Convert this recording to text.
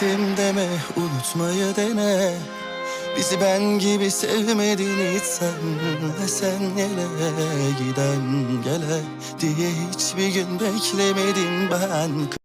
Denedim deme unutmayı dene Bizi ben gibi sevmedin hiç sen sen yele giden gele Diye hiçbir gün beklemedim ben